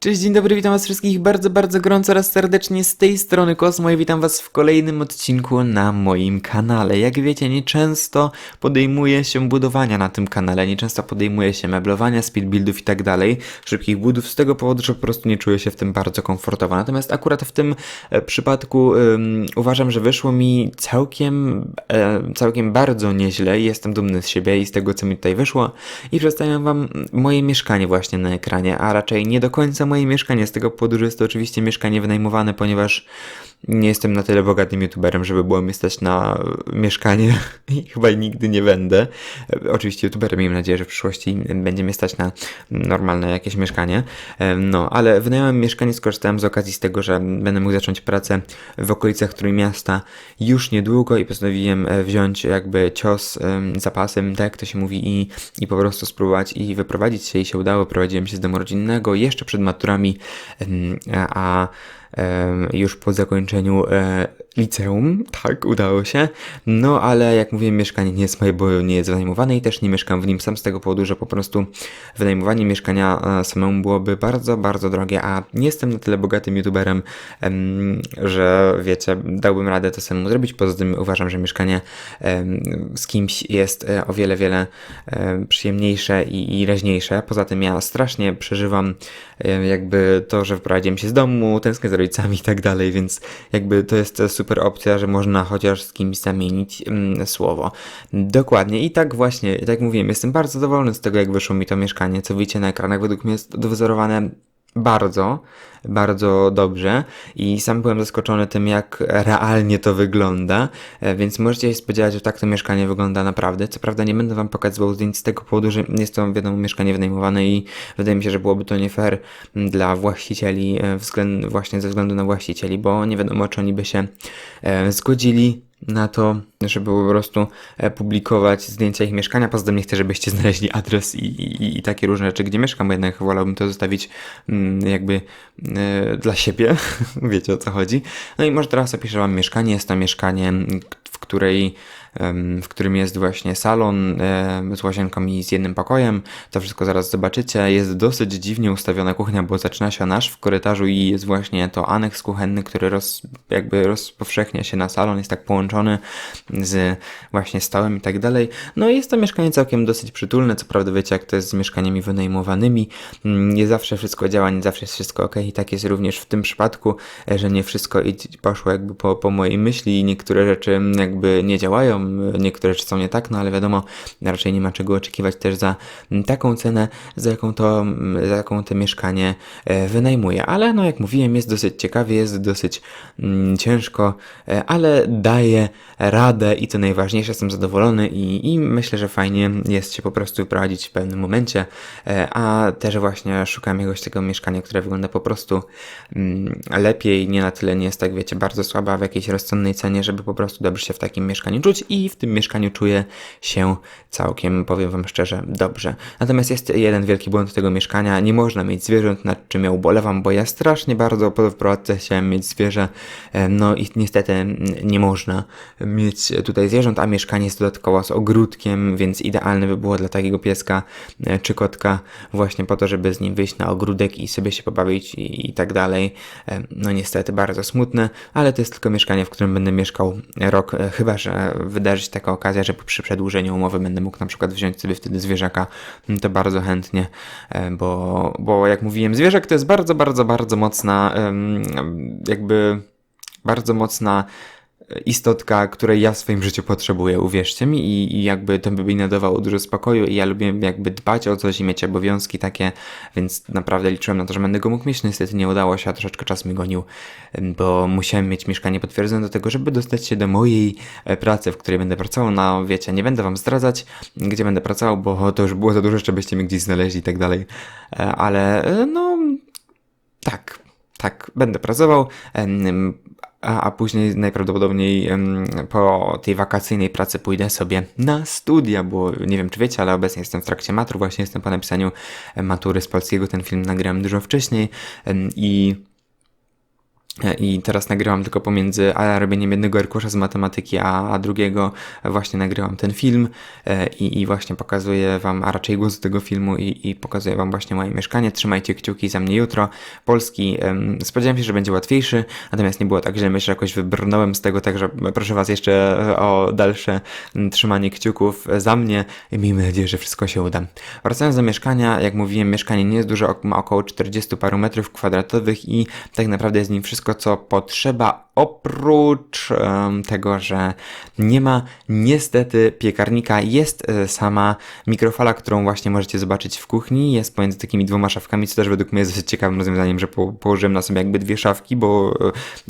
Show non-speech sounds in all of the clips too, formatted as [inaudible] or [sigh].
Cześć, dzień dobry, witam was wszystkich bardzo, bardzo gorąco oraz serdecznie z tej strony Kosmo i witam was w kolejnym odcinku na moim kanale. Jak wiecie, nieczęsto podejmuje się budowania na tym kanale, nieczęsto podejmuje się meblowania, speed buildów i tak dalej, szybkich budów, z tego powodu, że po prostu nie czuję się w tym bardzo komfortowo. Natomiast akurat w tym e, przypadku ym, uważam, że wyszło mi całkiem, e, całkiem bardzo nieźle jestem dumny z siebie i z tego, co mi tutaj wyszło i przedstawiam wam moje mieszkanie właśnie na ekranie, a raczej nie do końca moje mieszkanie, z tego powodu, że jest to oczywiście mieszkanie wynajmowane, ponieważ nie jestem na tyle bogatym youtuberem, żeby było mi stać na mieszkanie [laughs] i chyba nigdy nie będę. E, Oczywiście youtuberem, miejmy nadzieję, że w przyszłości będzie mnie stać na normalne jakieś mieszkanie. E, No, ale wynająłem mieszkanie, skorzystałem z okazji z tego, że będę mógł zacząć pracę w okolicach Trójmiasta już niedługo i postanowiłem e, wziąć jakby cios em, zapasem, tak jak to się mówi, i, i po prostu spróbować i wyprowadzić się i się udało. Prowadziłem się z domu rodzinnego jeszcze przed maturami, a już po zakończeniu e, liceum, tak, udało się. No, ale jak mówiłem, mieszkanie nie jest moje, bo nie jest wynajmowane i też nie mieszkam w nim sam z tego powodu, że po prostu wynajmowanie mieszkania e, samemu byłoby bardzo, bardzo drogie, a nie jestem na tyle bogatym youtuberem, em, że wiecie, dałbym radę to samemu zrobić. Poza tym uważam, że mieszkanie z kimś jest e, o wiele, wiele przyjemniejsze i, raźniejsze. Poza tym ja strasznie przeżywam e, jakby to, że wyprowadziłem się z domu, tęsknię za rodzicami i tak dalej, więc jakby to jest super opcja, że można chociaż z kimś zamienić mm, słowo. Dokładnie i tak właśnie, tak jak mówiłem, jestem bardzo zadowolony z tego, jak wyszło mi to mieszkanie, co widzicie na ekranach, według mnie jest dowzorowane bardzo, bardzo dobrze i sam byłem zaskoczony tym, jak realnie to wygląda, e, więc możecie się spodziewać, że tak to mieszkanie wygląda naprawdę. Co prawda nie będę wam pokazywał zdjęć z tego powodu, że jest to wiadomo mieszkanie wynajmowane i wydaje mi się, że byłoby to nie fair dla właścicieli, e, względ, właśnie ze względu na właścicieli, bo nie wiadomo, czy oni by się e, zgodzili na to, żeby po prostu e, publikować zdjęcia ich mieszkania. Poza tym nie chcę, żebyście znaleźli adres i, i, i takie różne rzeczy, gdzie mieszkam, bo jednak wolałbym to zostawić mm, jakby e, dla siebie. [laughs] Wiecie o co chodzi. No i może teraz opiszę wam mieszkanie. Jest to mieszkanie, w której w którym jest właśnie salon z łazienką i z jednym pokojem. To wszystko zaraz zobaczycie. Jest dosyć dziwnie ustawiona kuchnia, bo zaczyna się nasz w korytarzu i jest właśnie to aneks kuchenny, który roz, jakby rozpowszechnia się na salon, jest tak połączony z właśnie stołem i tak dalej. No i jest to mieszkanie całkiem dosyć przytulne, co prawda wiecie jak to jest z mieszkaniami wynajmowanymi. Mm, Nie zawsze wszystko działa, nie zawsze jest wszystko ok i tak jest również w tym przypadku, e, że nie wszystko poszło jakby po, po mojej myśli i niektóre rzeczy jakby nie działają, niektóre rzeczy są nie tak, no ale wiadomo, raczej nie ma czego oczekiwać też za taką cenę, za jaką to, za jaką to mieszkanie e, wynajmuje. Ale no jak mówiłem, jest dosyć ciekawie, jest dosyć ciężko, e, ale daje radę i to najważniejsze, jestem zadowolony i, i myślę, że fajnie jest się po prostu wyprowadzić w pewnym momencie, e, a też właśnie szukam jakiegoś tego mieszkania, które wygląda po prostu lepiej, nie na tyle nie jest tak, wiecie, bardzo słaba w jakiejś rozsądnej cenie, żeby po prostu dobrze się w takim mieszkaniu czuć i w tym mieszkaniu czuję się całkiem, powiem wam szczerze, dobrze. Natomiast jest jeden wielki błąd tego mieszkania, nie można mieć zwierząt, nad czym ja ubolewam, bo ja strasznie bardzo po wprowadzce chciałem mieć zwierzę, no i niestety mm, nie można mieć tutaj zwierząt, a mieszkanie jest dodatkowo z ogródkiem, więc idealne by było dla takiego pieska e, czy kotka właśnie po to, żeby z nim wyjść na ogródek i sobie się pobawić i, i tak dalej. No niestety bardzo smutne, ale to jest tylko mieszkanie, w którym będę mieszkał rok, e, chyba że wydarzy się taka okazja, że przy przedłużeniu umowy będę mógł na przykład wziąć sobie wtedy zwierzaka, Mm, to bardzo chętnie, e, bo, bo jak mówiłem, zwierzak to jest bardzo, bardzo, bardzo mocna jakby bardzo mocna istotka, której ja w swoim życiu potrzebuję, uwierzcie mi, i, i jakby to by mi nadawało dużo spokoju i ja lubię jakby dbać o coś i mieć obowiązki takie, więc naprawdę liczyłem na to, że będę go mógł mieć, niestety nie udało się, a troszeczkę czas mi gonił, bo musiałem mieć mieszkanie potwierdzone do tego, żeby dostać się do mojej e, pracy, w której będę pracował, no wiecie, nie będę wam zdradzać, gdzie będę pracował, bo to już było za dużo, żebyście mnie gdzieś znaleźli i tak dalej, E, ale e, no tak, tak, będę pracował, a, a później najprawdopodobniej po tej wakacyjnej pracy pójdę sobie na studia, bo nie wiem czy wiecie, ale obecnie jestem w trakcie matur, właśnie jestem po napisaniu matury z polskiego, ten film nagrałem dużo wcześniej i I teraz nagrywam tylko pomiędzy robieniem jednego arkusza z matematyki, a, a drugiego właśnie nagrywam ten film e, i, i właśnie pokazuję wam, a raczej głos tego filmu i, i pokazuję wam właśnie moje mieszkanie. Trzymajcie kciuki za mnie jutro. Polski em, spodziewałem się, że będzie łatwiejszy, natomiast nie było tak źle. Myślę, że jakoś wybrnąłem z tego, także proszę was jeszcze o dalsze trzymanie kciuków za mnie i miejmy nadzieję, że wszystko się uda. Wracając do mieszkania, jak mówiłem, mieszkanie nie jest duże, ma około 40 paru metrów kwadratowych i tak naprawdę jest nim wszystko, co potrzeba, oprócz em, tego, że nie ma niestety piekarnika. Jest e, sama mikrofala, którą właśnie możecie zobaczyć w kuchni. Jest pomiędzy takimi dwoma szafkami, co też według mnie jest dosyć ciekawym rozwiązaniem, że po, położyłem na sobie jakby dwie szafki, bo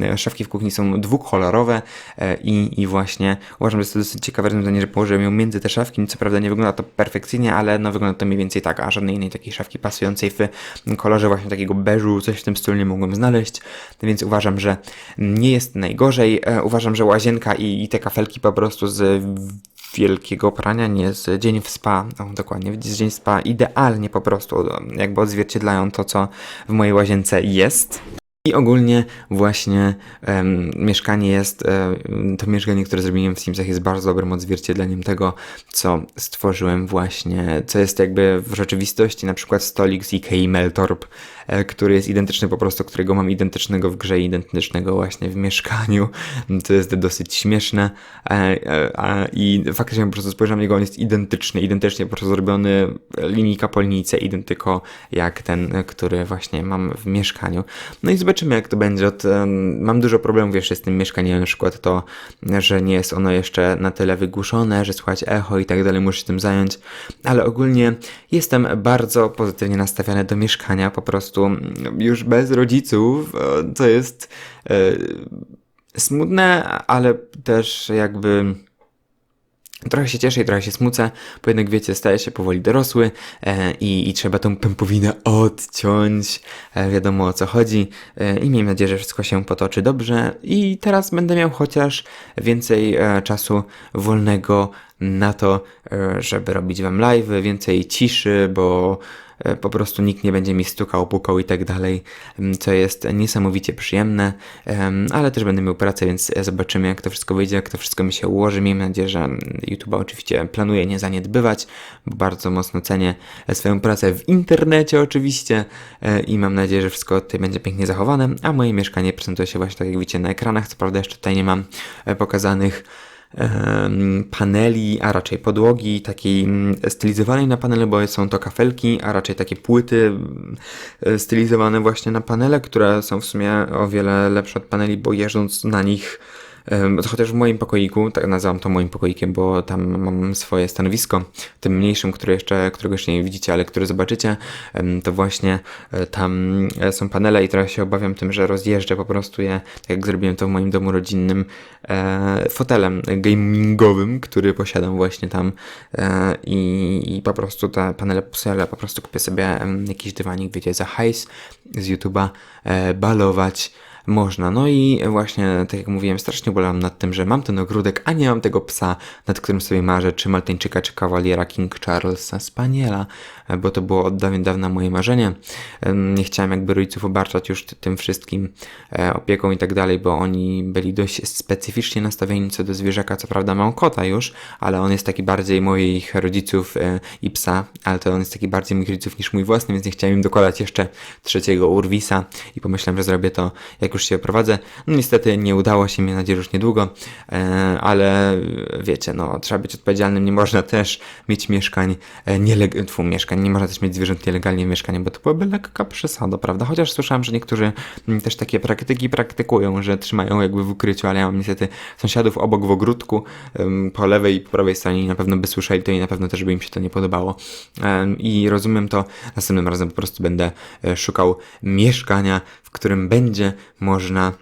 e, szafki w kuchni są dwukolorowe e, i, i właśnie uważam, że jest to dosyć ciekawe rozwiązanie, że położyłem ją między te szafki. Co prawda nie wygląda to perfekcyjnie, ale no wygląda to mniej więcej tak, a żadnej innej takiej szafki pasującej w kolorze właśnie takiego beżu, coś w tym stylu nie mogłem znaleźć, więc uważam, że nie jest najgorzej. E, Uważam, że łazienka i, i te kafelki po prostu z wielkiego prania, nie z dzień w spa, dokładnie, z dzień w spa idealnie po prostu jakby odzwierciedlają to, co w mojej łazience jest. I ogólnie właśnie em, mieszkanie jest, e, to mieszkanie, które zrobiłem w Simsach jest bardzo dobrym odzwierciedleniem tego, co stworzyłem właśnie, co jest jakby w rzeczywistości, na przykład stolik z Ikei Meltorp, który jest identyczny po prostu, którego mam identycznego w grze, identycznego właśnie w mieszkaniu, [laughs] to jest dosyć śmieszne. E, e, i faktycznie po prostu spojrzałem na niego, on jest identyczny, identycznie po prostu zrobiony linijka po linijce, identyko jak ten, który właśnie mam w mieszkaniu. No i zobaczymy jak to będzie. Mam dużo problemów jeszcze z tym mieszkaniem, na przykład to, że nie jest ono jeszcze na tyle wygłuszone, że słychać echo i tak dalej, muszę się tym zająć, ale ogólnie jestem bardzo pozytywnie nastawiony do mieszkania, po prostu mm, już bez rodziców, e, co jest e, smutne, ale też jakby Trochę się cieszę i trochę się smucę, bo jednak wiecie, staję się powoli dorosły e, i, i trzeba tą pępowinę odciąć, e, wiadomo o co chodzi e, i miejmy nadzieję, że wszystko się potoczy dobrze. I teraz będę miał chociaż więcej e, czasu wolnego na to, żeby robić wam live, więcej ciszy, bo po prostu nikt nie będzie mi stukał, pukał i tak dalej, m, co jest niesamowicie przyjemne, em, ale też będę miał pracę, więc zobaczymy jak to wszystko wyjdzie, jak to wszystko mi się ułoży. Miejmy nadzieję, że YouTube oczywiście planuję nie zaniedbywać, bo bardzo mocno cenię swoją pracę w internecie oczywiście e, i mam nadzieję, że wszystko tutaj będzie pięknie zachowane, a moje mieszkanie prezentuje się właśnie tak jak widzicie na ekranach, co prawda jeszcze tutaj nie mam e, pokazanych paneli, a raczej podłogi takiej mm, stylizowanej na panele, bo są to kafelki, a raczej takie płyty mm, e, stylizowane właśnie na panele, które są w sumie o wiele lepsze od paneli, bo jeżdżąc na nich Chociaż w moim pokoiku, tak nazywam to moim pokoikiem, bo tam mam swoje stanowisko, tym mniejszym, które jeszcze, którego jeszcze nie widzicie, ale które zobaczycie, to właśnie e, tam e, są panele i trochę się obawiam tym, że rozjeżdżę po prostu je, tak jak zrobiłem to w moim domu rodzinnym, e, fotelem gamingowym, który posiadam właśnie tam i, i po prostu te panele posele, po prostu kupię sobie jakiś dywanik, wiecie, za hajs z YouTube'a, balować, można. No i właśnie, tak jak mówiłem, strasznie bolałam nad tym, że mam ten ogródek, a nie mam tego psa, nad którym sobie marzę, czy Maltańczyka, czy kawaliera King Charlesa Spaniela, bo to było od dawien dawna moje marzenie. Nie chciałem jakby rodziców obarczać już ty- tym wszystkim e, opieką i tak dalej, bo oni byli dość specyficznie nastawieni co do zwierzaka. Co prawda mam kota już, ale on jest taki bardziej moich rodziców e, i psa, ale to on jest taki bardziej moich rodziców niż mój własny, więc nie chciałem im dokładać jeszcze trzeciego urwisa i pomyślałem, że zrobię to jak już się prowadzę. No niestety nie udało się, miejmy nadzieję, już niedługo, e, ale wiecie, no trzeba być odpowiedzialnym, nie można też mieć mieszkań e, nielegalnie, mieszkań, nie można też mieć zwierząt nielegalnie w mieszkaniu, bo to byłaby lekka przesada, prawda? Chociaż słyszałem, że niektórzy mm, też takie praktyki praktykują, że trzymają jakby w ukryciu, ale ja mam niestety sąsiadów obok w ogródku, po lewej i po prawej stronie i na pewno by słyszeli to i na pewno też by im się to nie podobało. I rozumiem to, następnym razem po prostu będę e, szukał mieszkania, w którym będzie można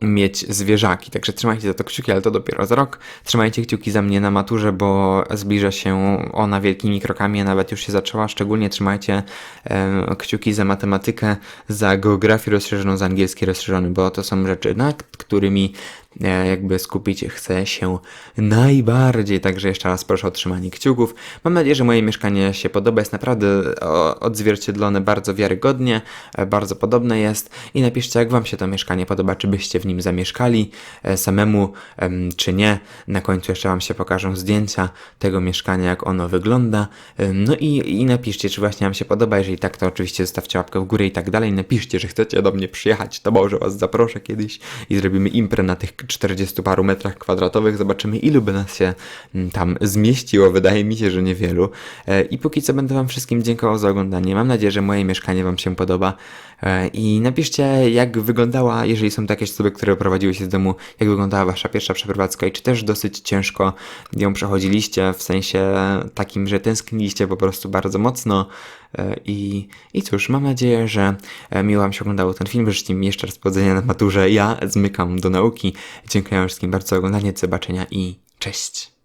mieć zwierzaki. Także trzymajcie za to kciuki, ale to dopiero za rok. Trzymajcie kciuki za mnie na maturze, bo zbliża się ona wielkimi krokami, a nawet już się zaczęła. Szczególnie trzymajcie e, kciuki za matematykę, za geografię rozszerzoną, za angielski rozszerzony, bo to są rzeczy, nad którymi jakby skupić chcę się najbardziej. Także jeszcze raz proszę o trzymanie kciuków. Mam nadzieję, że moje mieszkanie się podoba. Jest naprawdę odzwierciedlone bardzo wiarygodnie, e, bardzo podobne jest. I napiszcie, jak Wam się to mieszkanie podoba, czy byście w nim zamieszkali e, samemu, em, czy nie. Na końcu jeszcze Wam się pokażą zdjęcia tego mieszkania, jak ono wygląda. No i, i napiszcie, czy właśnie Wam się podoba. Jeżeli tak, to oczywiście zostawcie łapkę w górę i tak dalej. Napiszcie, że chcecie do mnie przyjechać, to może Was zaproszę kiedyś i zrobimy imprę na tych 40 paru metrach kwadratowych. Zobaczymy, ilu by nas się mm, tam zmieściło. Wydaje mi się, że niewielu. E, I póki co będę Wam wszystkim dziękował za oglądanie. Mam nadzieję, że moje mieszkanie Wam się podoba. E, I napiszcie, jak wyglądała, jeżeli są to jakieś osoby, które prowadziły się z domu, jak wyglądała Wasza pierwsza przeprowadzka i czy też dosyć ciężko ją przechodziliście, w sensie takim, że tęskniliście po prostu bardzo mocno. E, I, I cóż, mam nadzieję, że e, miło Wam się oglądało ten film. Życzę mi jeszcze raz powodzenia na maturze. Ja zmykam do nauki. Dziękuję wszystkim bardzo za oglądanie, do zobaczenia i cześć!